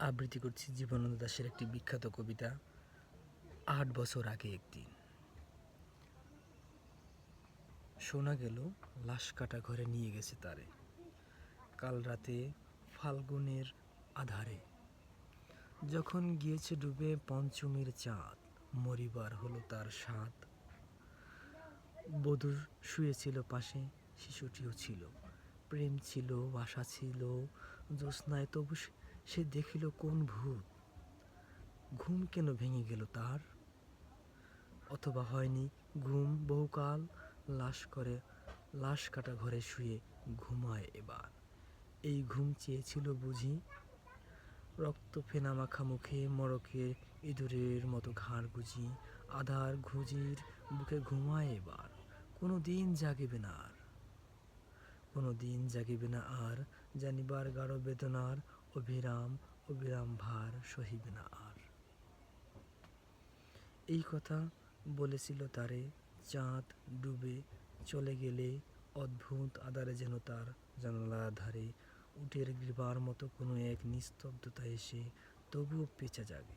আবৃত্তি করছি জীবনানন্দ দাসের একটি বিখ্যাত কবিতা, আট বছর আগে একদিন। শোনা গেল, লাশ কাটা ঘরে নিয়ে গেছে তারে। কাল রাতে ফাল্গুনের আধারে। যখন গিয়েছে ডুবে পঞ্চমীর চাঁদ, মরিবার হলো তার স্বাদ। বধূ শুয়েছিল পাশে, শিশুটিও ছিল। প্রেম ছিল আশা ছিল, জ্যোৎস্নায় তবু সে- সে দেখিল কোন ভূত। ঘুম কেন ভেঙে গেল তার? অথবা হয়নি ঘুম বহুকাল? লাশ করে, লাশ কাটা ঘরে শুয়ে ঘুমায় এবার। এই ঘুম চেয়েছিল বুঝি? রক্ত ফেনা মাখা মুখে মরকের ইঁদুরের মতো ঘাড় গুজি, আধার ঘুজির বুকে ঘুমায় এবার। কোনো দিন জাগিবে না আর। কোনো দিন জাগিবে না আর, জানিবার গাঢ় বেদনার অবিরাম অবিরাম ভার সহিবে না আর। এই কথা বলেছিল তারে, চাঁদ ডুবে চলে গেলে অদ্ভুত আধারে যেন তার জানালার ধারে উটের গ্রীবার মতো কোনো এক নিস্তব্ধতা এসে তবুও পেঁচা জাগে।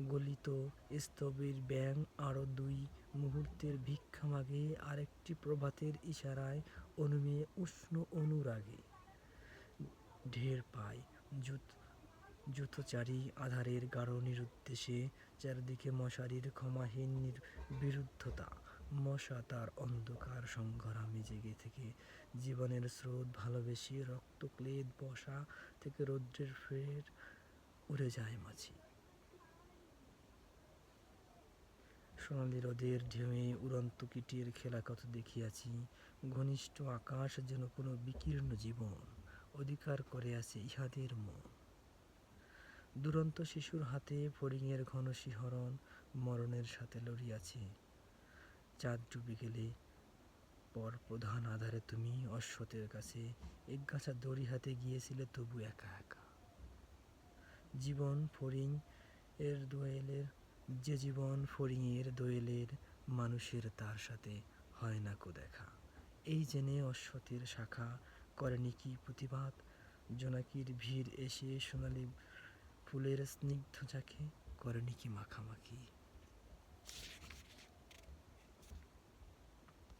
গলিত স্তবের ব্যাং আরও দুই মুহূর্তের ভিক্ষা মাগে, আরেকটি প্রভাতের ইশারায় অনুমেয় উষ্ণ অনুরাগে ঢের পায়। জুত জুতোচারী আধারের গাঢ় নিরুদ্দেশে চারিদিকে মশারির ক্ষমাহীন বিরুদ্ধতা মশা তার অন্ধকার সংগ্রামে জেগে থেকে জীবনের স্রোত ভালোবেসে রক্তক্লেদ বসা থেকে রৌদ্রের ফের উড়ে যায় মাছি সোনালি রোদের ঢেউয়ে উড়ন্ত কীটের খেলা কত দেখিয়াছি, ঘনিষ্ঠ আকাশ যেন কোনো বিকীর্ণ জীবন। অধিকার করে আছে ইহাদের মন। দুরন্ত শিশুর হাতে ফড়িংয়ের ঘন শিহরণ মরণের সাথে লড়িয়াছে। চাঁদ ডুবে গেলে পর প্রধান আধারে তুমি অশ্বতের কাছে একগাছা দড়ি হাতে গিয়েছিলে তবু একা একা। জীবন ফড়িং এর দোয়েলের, যে জীবন ফড়িংয়ের দোয়েলের মানুষের তার সাথে হয় না কো দেখা। এই জেনে অশ্বতের শাখা করেনি কি প্রতিবাদ। জোনাকির ভিড় এসে সোনালি ফুলের স্নিগ্ধ যাকে করেনি কি মাখামাখি।